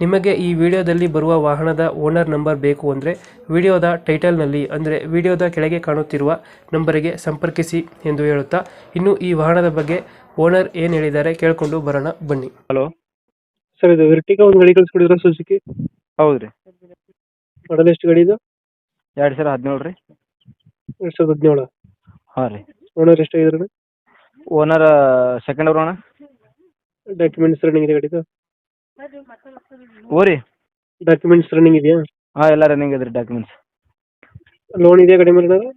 ನಿಮಗೆ ಈ ವಿಡಿಯೋದಲ್ಲಿ ಬರುವ ವಾಹನದ ಓನರ್ ನಂಬರ್ ಬೇಕು ಅಂದರೆ ವಿಡಿಯೋದ ಟೈಟಲ್ನಲ್ಲಿ ಅಂದರೆ ವಿಡಿಯೋದ ಕೆಳಗೆ ಕಾಣುತ್ತಿರುವ ನಂಬರಿಗೆ ಸಂಪರ್ಕಿಸಿ ಎಂದು ಹೇಳುತ್ತಾ ಇನ್ನು ಈ ವಾಹನದ ಬಗ್ಗೆ ಓನರ್ ಏನು ಹೇಳಿದ್ದಾರೆ ಕೇಳಿಕೊಂಡು ಬರೋಣ ಬನ್ನಿ. ಹಲೋ. ಸರ್ ಇದು ವಿರ್ಟಿಕಾ ಒಂದು ಗಾಡಿ ಕಳಿಸ್ಕೊಡಿದ್ರ ಸುಜುಕಿ ಹೌದ್ರಿ. ರೀ ಮಾಡಲ್ ಎಷ್ಟು ಗಾಡಿ ಇದು? ಎರಡು ಸಾವಿರ ಹದಿನೇಳು ರೀ. ಎರಡು ಸಾವಿರದ ಹದಿನೇಳು. ಹಾಂ ರೀ. ಓನರ್ ಎಷ್ಟಾಗಿದ್ರೆ ಓನರ್ ಸೆಕೆಂಡ್ ಅವ್ರ ಅಣ್ಣ. ಡಾಕ್ಯುಮೆಂಟ್ಸ್ ರನ್ನಿಂಗ್ ಇದೆ ಗಾಡಿದು ಓ ರೀ ಡಾಕ್ಯುಮೆಂಟ್ಸ್ ರನ್ನಿಂಗ್ ಇದೆಯಾ? ಹಾಂ ಎಲ್ಲ ರನ್ನಿಂಗ್ ಇದೆ ರೀ ಡಾಕ್ಯುಮೆಂಟ್ಸ್ ಲೋನ್ ಇದೆಯಾ ಕಡಿಮೆ ಮೇಲೆ ಏನಾದ್ರು?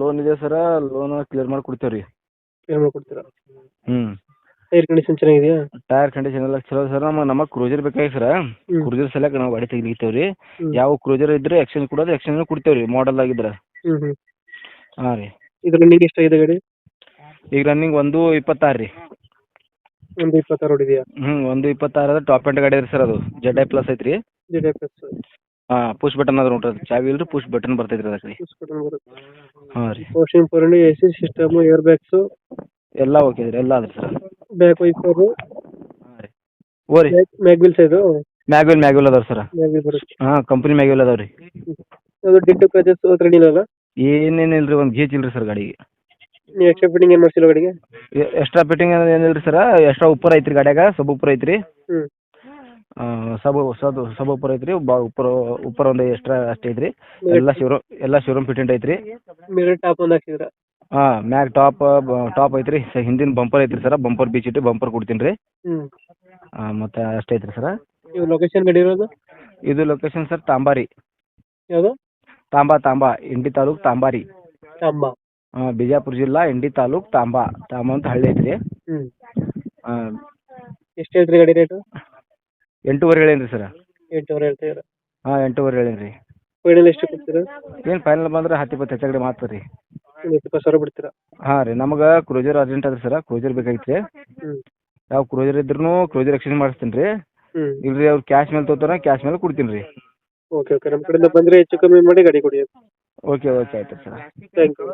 ಲೋನ್ ಇದೆ ಸರ ಲೋನ್ ಕ್ಲಿಯರ್ ಮಾಡಿ ಕೊಡ್ತೇವೆ ರೀ ಏನ್ ಮಾಡ್ಕೊಡ್ತೀರಾ ಹ್ಞೂ ಟೈರ್ ಕಂಡೀಷನ್ ಚೆನ್ನಾಗಿದೆಯಾ? ಟೈರ್ ಕಂಡೀಷನ್ ಎಲ್ಲ ಚಲೋ ಸರ್ ನಮ್ಮ ನಮ್ಮ ಕ್ರೂಜರ್ ಬೇಕಾಗಿ ಸರ ಕ್ರೂಜರ್ ಸಲಕ್ಕೆ ನಾವು ಗಾಡಿ ತೆಗಿಲಿಕ್ತೇವೆ ರೀ ಹ್ಮ್. ಯಾವ ಕ್ರೂಜರ್ ಇದ್ರೆ ಎಕ್ಸ್ಚೇಂಜ್ ಕೊಡೋದು ಎಕ್ಸ್ಚೇಂಜ್ ಕೊಡ್ತೇವೆ ರೀ ಮಾಡಲ್ ಆಗಿದ್ರೆ. ಹ್ಮ್ ಹ್ಮ್. ಹಾಂ ರೀ. ಇದು ರನ್ನಿಂಗ್ ಎಷ್ಟಾಗಿದೆ ಗಾಡಿ? ಈಗ ರನ್ನಿಂಗ್ ಒಂದು ಇಪ್ಪತ್ತಾರು ರೀ. ಒಂದು ಇಪ್ಪತ್ತಾರು ಇದೆಯಾ ಹ್ಞೂ ಒಂದು ಇಪ್ಪತ್ತಾರು ಟಾಪ್ ಎಂಡ್ ಗಾಡಿ ರೀ ಸರ್ ಅದು. ಜೆಡ್ ಐ ಪ್ಲಸ್ ಐತ್ರಿ. ಜೆಡ್ ಪ್ಲಸ್ ಹಾಂ ಪುಷ್ ಬಟನ್ ಅದ ನೋಡ್ರಿ ಅದು. ಚಾವಿ ಇಲ್ರಿ ಪುಷ್ ಬಟನ್ ಬರ್ತೈತ್ರಿ ಅದಕ್ಕೆ ರೀ ಹಾಂ ರೀ. Washing powder A C system air bags ಎಲ್ಲ ಓಕೆ ರೀ ಎಲ್ಲ ಅದ್ರಿ ಸರ್ ಬ್ಯಾಕ್ ವೈಪರ್ ಹಾಂ ರೀ. ಓ ರೀ ಮ್ಯಾಗ್ವಿಲ್ಸ್ ಇದು? ಮ್ಯಾಗ್ವಿಲ್ ಮ್ಯಾಗ್ವಿಲ್ ಅದಾವ ಸರ್ ಮ್ಯಾಗ್ವಿಲ್ ಬರುತ್ತೆ. ಹಾಂ ಕಂಪ್ನಿ ಮ್ಯಾಗ್ವಿಲ್ ಅದಾವ ರೀ. ಅದು ಡಿಡ್ ಪ್ರಜೆಸ್ ರೆಡಿ ಇಲ್ಲ ಏನೇನಿಲ್ಲ ರೀ ಒಂದು ಗೇಜ್ ಇಲ್ರಿ ಸರ್ ಗಾಡಿಗೆ. ನೀವು ಎಕ್ಸ್ಟ್ರಾ ಫಿಟ್ಟಿಂಗ್ ಏನು ಮಾಡ್ಸಿಲ್ಲ ಗಾಡಿಗೆ? ಎಕ್ಸ್ಟ್ರಾ ಫಿಟ್ಟಿಂಗ್ ಏನಿಲ್ಲ ರೀ ಸರ್ ಎಕ್ಸ್ಟ್ರಾ ಉಪ್ಪರ್ ಐತ್ರಿ ಗಾಡ್ಯಾಗ ಸಬ್ ಉಪ್ಪರ್ ಐತ್ರಿ ಹ್ಮ್. ಸಬ್ ಸಬ್ ಸಬ್ ಉಪ್ಪರ್ ಐತ್ರಿ ಬಾ ಉಪ್ಪರ್ ಉಪ್ಪರ್ ಒಂದು ಎಕ್ಸ್ಟ್ರಾ ಅಷ್ಟೇ ಐತ್ರಿ. ಎಲ್ಲ ಶಿವರೂಮ್ ಎಲ್ಲಾ ಶೋರೂಮ್ ಫಿಟ್ಟಿಂಗ್ ಐತ್ರಿ. ಮಿರರ್ ಟಾಪ್ ಒಂದು ಹಾಕಿದ್ರ ಹಾಂ ಮ್ಯಾಗ್ ಟಾಪ್ ಟಾಪ್ ಐತ್ರಿ. ಸ ಹಿಂದಿನ ಬಂಪರ್ ಐತ್ರಿ ಸರ್ ಬಂಪರ್ ಬೀಚ್ ಇಟ್ಟು ಬಂಪರ್ ಕೊಡ್ತೀನಿ ರೀ ಮತ್ತು ಅಷ್ಟೇ ಐತ್ರಿ ಸರ್ ನೀವು ಲೊಕೇಶನ್ ಗಾಡಿ ಇರೋದು? ಇದು ಲೊಕೇಶನ್ ಸರ್ ತಾಂಬಾರಿ. ಯಾವುದು? ತಾಂಬಾ ತಾಂಬಾ ಇಂಡಿ ತಾಲೂಕ್ ತಾಂಬಾರಿ. ತಾಂಬ. ಹಾಂ ಬಿಜಾಪುರ ಜಿಲ್ಲಾ ಇಂಡಿ ತಾಲೂಕ್ ತಾಂಬಾ. ತಾಂಬಾ ಅಂತ ಹಳ್ಳಿ ಐತ್ರಿ. ಹ್ಮ್. ಎಷ್ಟು ಹೇಳ್ತೀರಿ ಗಾಡಿ ರೇಟು ಎಂಟೂವರೆ ಹೇಳೇನ್ರಿ ಸರ್. ಎಂಟೂವರೆ ಹೇಳ್ತೀರಾ? ಹಾಂ ಎಂಟೂವರೆ ಹೇಳೇನ್ರಿ. ಫೈನಲ್ ಎಷ್ಟು ಕೊಡ್ತೀರಾ? ಏನು ಫೈನಲ್ ಬಂದ್ರೆ ಹತ್ತು ಇಪ್ಪತ್ತು ಹೆಚ್ಚು ಕಡಿಮೆ ಆಗ್ತದೆ ರೀ. ಒಂದು ಇಪ್ಪತ್ತು ಸಾವಿರ ಬಿಡ್ತೀರಾ? ಹಾಂ ರೀ ನಮಗೆ ಕ್ರೂಜರ್ ಅರ್ಜೆಂಟ್ ಅದ ಸರ್ ಕ್ರೂಜರ್ ಬೇಕಾಗಿತ್ತು ರೀ ಹ್ಮ್. ಯಾವ ಕ್ರೂಜರ್ ಇದ್ರೂ ಕ್ರೂಜರ್ ಎಕ್ಸ್ಚೇಂಜ್ ಮಾಡಿಸ್ತೀನಿ ರೀ. ಹ್ಮ್. ಇಲ್ರಿ ಅವ್ರು ಕ್ಯಾಶ್ ಮೇಲೆ ತೊಗೋತಾರ ಕ್ಯಾಶ್ ಮೇಲೆ ಕೊಡ್ತೀನಿ ರೀ. ಓಕೆ ಓಕೆ ನಮ್ಮ ಕಡೆಯಿಂದ ಬಂದ್ರೆ ಹೆಚ್ಚು ಕಮ್ಮಿ ಮಾಡಿ ಗಾಡಿ ಕೊಡಿ. ಓಕೆ ಓಕೆ ಆಯ್ತು ಸರ್. Thank you